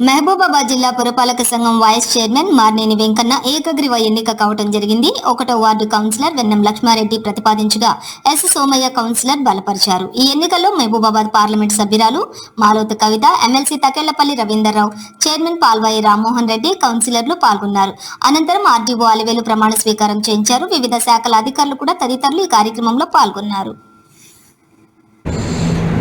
మహబూబాబాద్ జిల్లా పురపాలక సంఘం వైస్ చైర్మన్ మార్నేని వెంకన్న ఏకగ్రీవ ఎన్నిక కావటం జరిగింది. ఒకటో వార్డు కౌన్సిలర్ వెన్నం లక్ష్మారెడ్డి ప్రతిపాదించగా ఎస్. సోమయ్య కౌన్సిలర్ బలపరిచారు. ఈ ఎన్నికల్లో మహబూబాబాద్ పార్లమెంట్ సభ్యురాలు మాలోతు కవిత ఎమ్మెల్సీ తకెళ్ళపల్లి రవీందర్రావు చైర్మన్ పాల్వాయి రామ్మోహన్ రెడ్డి కౌన్సిలర్లు పాల్గొన్నారు. అనంతరం ఆర్డీఓ అలివేలు ప్రమాణ స్వీకారం చేయించారు. వివిధ శాఖల అధికారులు కూడా తదితరులు ఈ కార్యక్రమంలో పాల్గొన్నారు.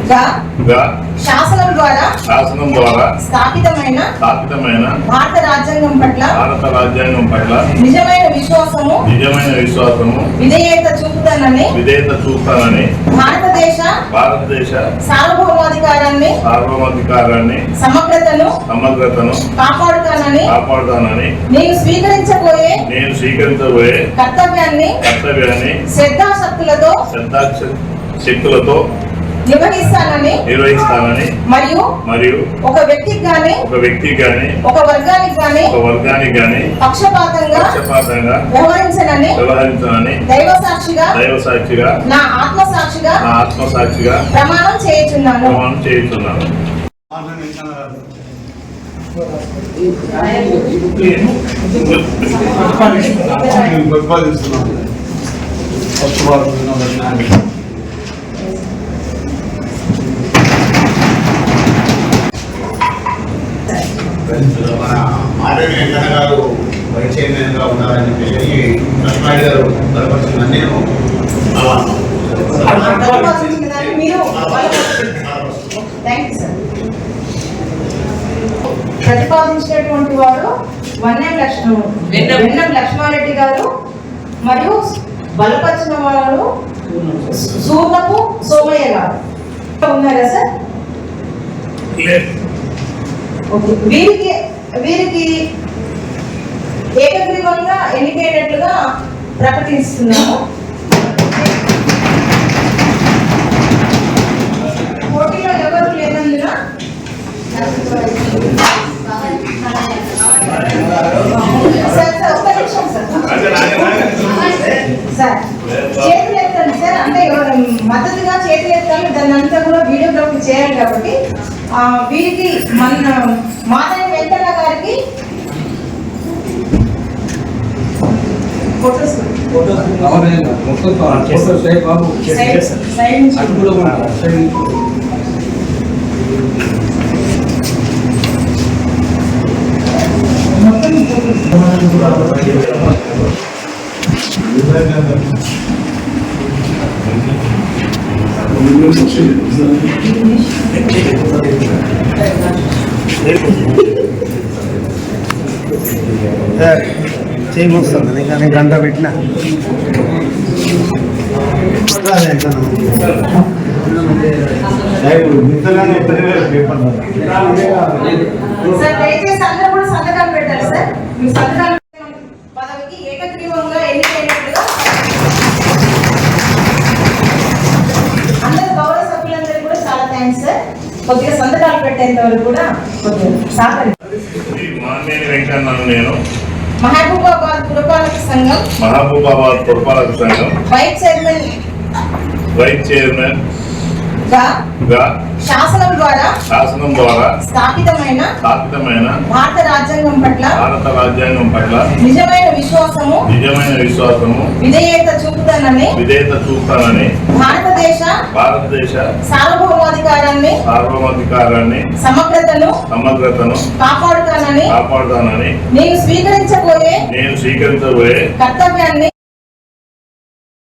గా శాసనం ద్వారా శాసనం ద్వారా స్థాపితమైన స్థాపితమైన భారత రాజ్యాంగం పట్ల భారత రాజ్యాంగం పట్ల నిజమైన విశ్వాసము నిజమైన విశ్వాసము విధేయత చూపుతానని విధేయత చూపుతానని భారతదేశ భారతదేశ సార్వభౌమాధికారాన్ని సార్వభౌమాధికారాన్ని సమగ్రతను సమగ్రతను కాపాడుతానని కాపాడుతానని నేను స్వీకరించబోయే నేను స్వీకరించబోయే కర్తవ్యాన్ని కర్తవ్యాన్ని శ్రద్ధాశక్తులతో శ్రద్ధాక్ష శక్తులతో నిర్వహిస్తానని నిర్వహిస్తానని మరియు మరియు ఒక వ్యక్తికి గాని ఒక వ్యక్తికి గాని ఒక వర్గానికి గాని ఒక వర్గానికి గాని పక్షపాతంగా పక్షపాతంగా వ్యవహరించనని వ్యవహరించాలని దైవ సాక్షిగా దైవ సాక్షిగా నా ఆత్మ సాక్షిగా నా ఆత్మసాక్షిగా ప్రమాణం చేయుచున్నాను. ప్రమాణం చేయుచున్నాను. ప్రతిపాదిస్తున్నాం ఫస్ట్ వారు మన ఆర్డర్ వెంకన్న గారు వైస్ ఉన్నారని చెప్పేసి నేను ప్రతిపాదించినటువంటి వారు వన్యం లక్ష్మణ వెన్నం లక్ష్మారెడ్డి గారు మరియు బలపరిచిన వారు సూర్ణపు సోమయ్య గారు ఉన్నారా సార్. వీరికి వీరికి ఏకగ్రీవంగా ఎన్నికైనట్లుగా ప్రకటిస్తున్నాము. పోటీలో ఎవరు లేనందున సార్ సార్ ఒక్క నిమిషం సార్. సార్ చేతులు ఎత్తండి సార్. అంటే మద్దతుగా చేతులు ఎత్తాలి దాన్ని అంతా కూడా వీడియోగ్రఫీ చేయాలి కాబట్టి వీరికి మన మాదని వెంకన్న గారికి ఫోటోస్. సైడ్ సైడ్ నుంచి చేయమొస్తుంది కానీ గంట పెట్టిన సార్ దయచేసి అందరూ కూడా సంతకాలు పెట్టాలి సార్. మీ సంతకాలు పదవికి ఏకగ్రీవంగా ఎన్నికైనట్లుగా కొద్దిగా సంతకాలు పెట్టేంత వరకు కూడా నేను. మహబూబాబాద్ పురపాలక సంఘం. మహబూబాబాద్ పురపాలక సంఘం. Vice chairman. Vice chairman. గా శాసనం ద్వారా శాసనం ద్వారా స్థాపితమైన స్థాపితమైన భారత రాజ్యాంగం పట్ల భారత రాజ్యాంగం పట్ల నిజమైన విశ్వాసము నిజమైన విశ్వాసము విధేయత చూపుతానని విధేయత చూపుతానని భారతదేశ భారతదేశ సార్వభౌమాధికారాన్ని సార్వభౌమాధికారాన్ని సమగ్రతను సమగ్రతను కాపాడుతానని కాపాడుతానని నేను స్వీకరించబోయే నేను స్వీకరించబోయే కర్తవ్యాన్ని